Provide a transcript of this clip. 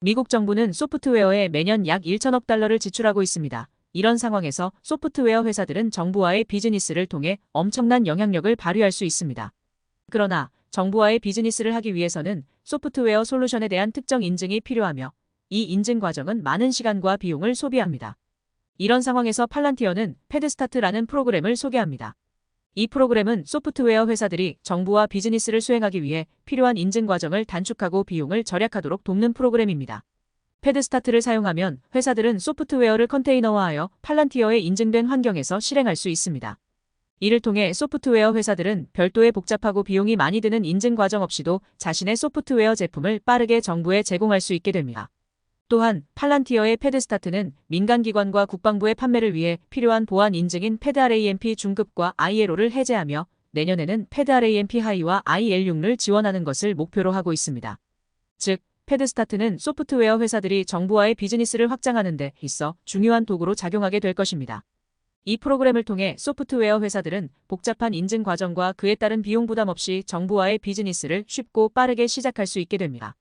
미국 정부는 소프트웨어에 매년 약 1천억 달러를 지출하고 있습니다. 이런 상황에서 소프트웨어 회사들은 정부와의 비즈니스를 통해 엄청난 영향력을 발휘할 수 있습니다. 그러나 정부와의 비즈니스를 하기 위해서는 소프트웨어 솔루션에 대한 특정 인증이 필요하며 이 인증 과정은 많은 시간과 비용을 소비합니다. 이런 상황에서 팔란티어는 패드스타트라는 프로그램을 소개합니다. 이 프로그램은 소프트웨어 회사들이 정부와 비즈니스를 수행하기 위해 필요한 인증 과정을 단축하고 비용을 절약하도록 돕는 프로그램입니다. 패드스타트를 사용하면 회사들은 소프트웨어를 컨테이너화하여 팔란티어에 인증된 환경에서 실행할 수 있습니다. 이를 통해 소프트웨어 회사들은 별도의 복잡하고 비용이 많이 드는 인증 과정 없이도 자신의 소프트웨어 제품을 빠르게 정부에 제공할 수 있게 됩니다. 또한 팔란티어의 패드스타트는 민간기관과 국방부의 판매를 위해 필요한 보안 인증인 패드RAMP 중급과 ILO를 해제하며 내년에는 패드RAMP 하이와 IL6를 지원하는 것을 목표로 하고 있습니다. 즉, 패드스타트는 소프트웨어 회사들이 정부와의 비즈니스를 확장하는 데 있어 중요한 도구로 작용하게 될 것입니다. 이 프로그램을 통해 소프트웨어 회사들은 복잡한 인증 과정과 그에 따른 비용 부담 없이 정부와의 비즈니스를 쉽고 빠르게 시작할 수 있게 됩니다.